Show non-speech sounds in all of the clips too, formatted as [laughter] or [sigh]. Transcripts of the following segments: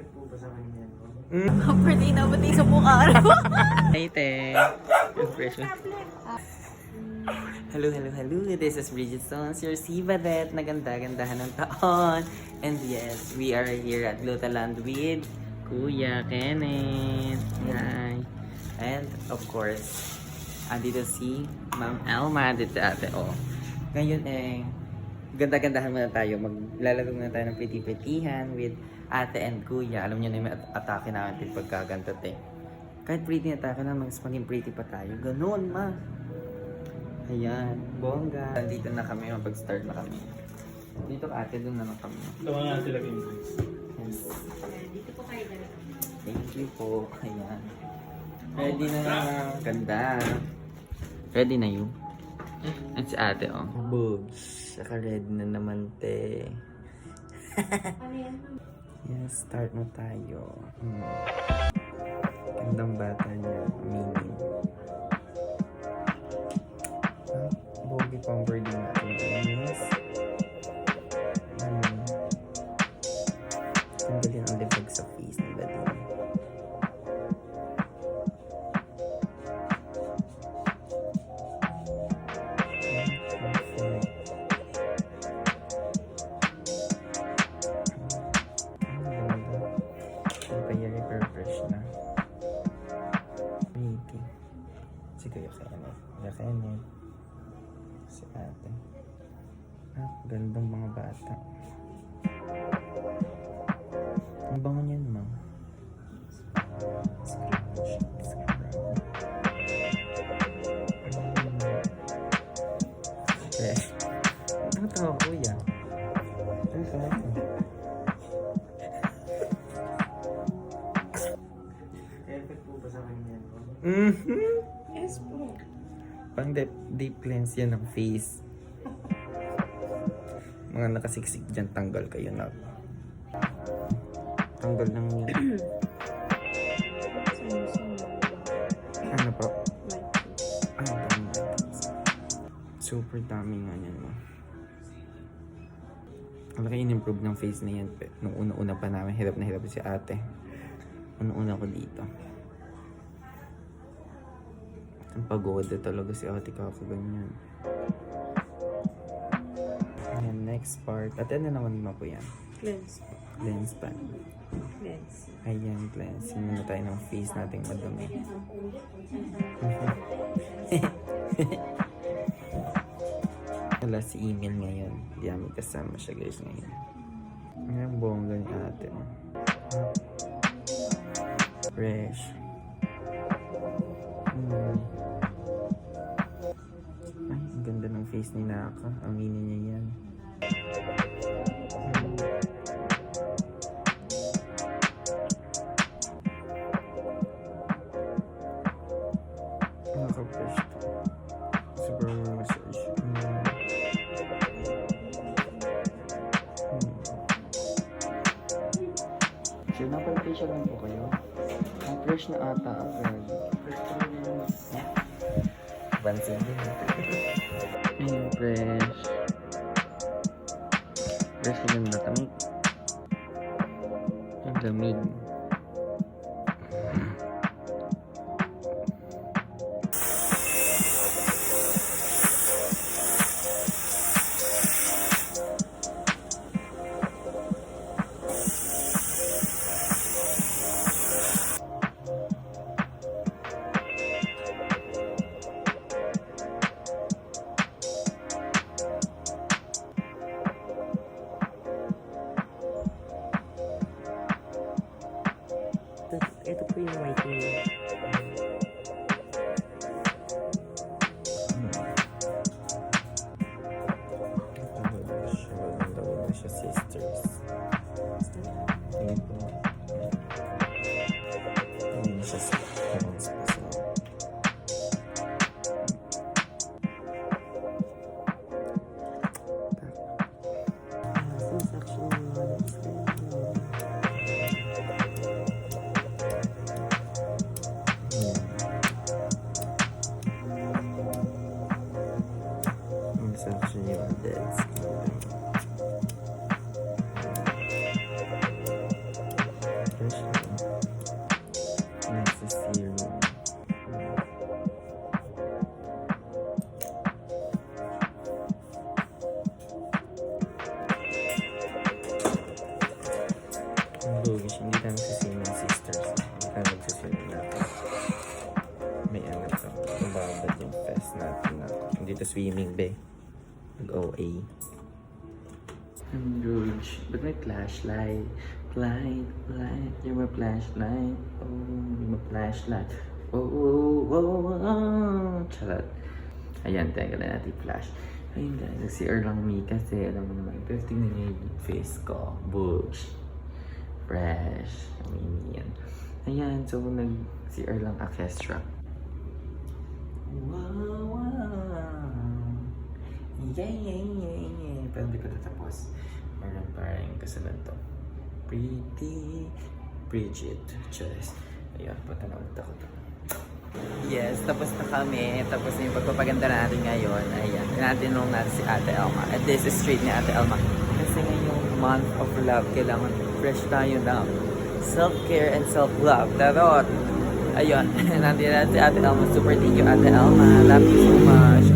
Effect po ba sa kanya? no? Birthday na pati sa mukha. Hey, te. Impression. Hello, hello, hello. This is Bridget Stones, your Sivadet na ganda-gandahan ng taon. And yes, we are here at Lutaland with Kuya Kenneth. Hi. And of course, andito si Ma'am Elma dito ate. Oh. Ngayon eh, ganda-gandahan muna tayo. Maglalaro muna tayo ng pretty-prettyhan with ate and kuya. Alam niyo na yung at- atake natin pagkaganto te. Kahit pretty na tayo na, mas maging pretty pa tayo. Ganun, ma. Ayan, bongga. Dito na kami, mapag-start na kami. Dito ka ate, doon naman kami. Tawa nga sila yung Yes. Thank you po. Ayan. Ready na na. Ganda. Ready na yun? At si ate, oh. Boobs. Saka ready na naman, te. [laughs] yes, start na tayo. Hmm. Gandang bata niya. Mini. Ah, Bogi pa ang birdie Si Kuya Kenneth. Kuya Kenneth. Si ate. Ah, gandang mga bata. Ang bango niyan, ma'am. Scratch. Scratch. Ano tawag, Effect po ba sa kanya? Mhm. yes po. Pang deep, deep cleanse yan ng face. Mga nakasiksik dyan, tanggal kayo na. Tanggal yan. [clears throat] ano pa? Ay, dami. Super dami nga yan mo. Malaki in-improve ng face na yan. Nung una-una pa namin, hirap na hirap si ate. Una-una ko dito. Ang pagoda talaga si ate kako ganyan. Ayan, next part. At ano naman mo po yan? Cleanse. Lens pa. Cleanse. Ayan, cleansing muna tayo ng face nating madumi. [laughs] Wala si email ngayon. Hindi namin kasama siya guys ngayon. Ngayon, bongga ni ate. oh. Fresh. Hmm. Ay, ang ganda ng face ni Naka. Aminin niya yan. Napal-facial lang po kayo? Ang fresh na ata yung Bansin din. Ayun, fresh. Fresh yung natamig. Ang lamig. Hindi Ang lugi siya. Hindi tayo magsiswimming ng sisters. Hindi tayo magsiswimming natin. May ano to. Mababad yung fest natin na. Hindi to swimming, be. Nag-OA. I'm Rouge. But may flashlight. Light, light. You're my flashlight. Oh, you're my flashlight. Oh, oh, oh, oh. Charot. Ayan, teka na natin flash. Ayun guys, nag-CR lang me kasi alam mo naman, pero tingnan niyo yung face ko. Boosh. Fresh. Amini yan. Ayan, so nag-CR lang orchestra. Wow, wow. Yeah, yeah, yeah, yeah. Pero hindi ko tatapos. Meron parang kasunod to. Pretty Bridget. Cheers. Na ulit ako to. Yes, tapos na kami. Tapos na yung pagpapaganda natin ngayon. Ayan, tinatinong natin si Ate Elma. At this is straight ni Ate Elma. Kasi ngayong month of love, kailangan fresh tayo ng self-care and self-love. Tarot! Ayun, [laughs] natin natin si Ate Elma. Super thank you, Ate Elma. Love you so much.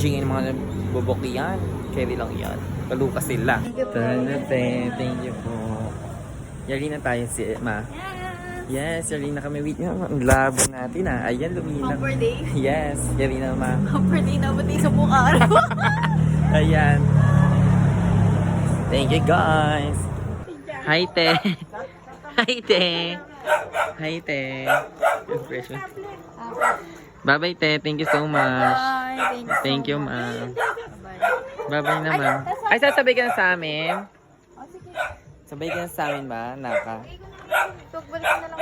Jingin mga bubok yan. Carry lang yan. Palukas sila. Tanate, thank you po. Yari na tayo si Ma. Yes, yari na kami. Wait nga, ang labo natin ah. Ayan, lumina. Humper day. Yes, yari na Ma. Humper day na pati sa buong araw. [laughs] Ayan. Thank you guys. Hi, Te. [laughs] Hi, Te. Hi, Te. Freshman. Bye-bye, Te. Thank you so much. Bye. Thank you, Ma. Bye. Bye-bye naman. Ay, sasabay ka na sa amin? Sabay ka na sa amin ba, Naka? Pagbalik na lang.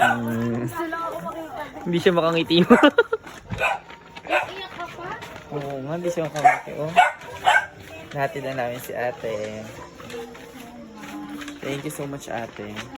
Mm, Gusto lang ako makita. hindi siya makangiti mo. Iyak ka pa? Oo nga, hindi siya makangiti. Oh. Natin na namin si ate. Thank you so much, ate.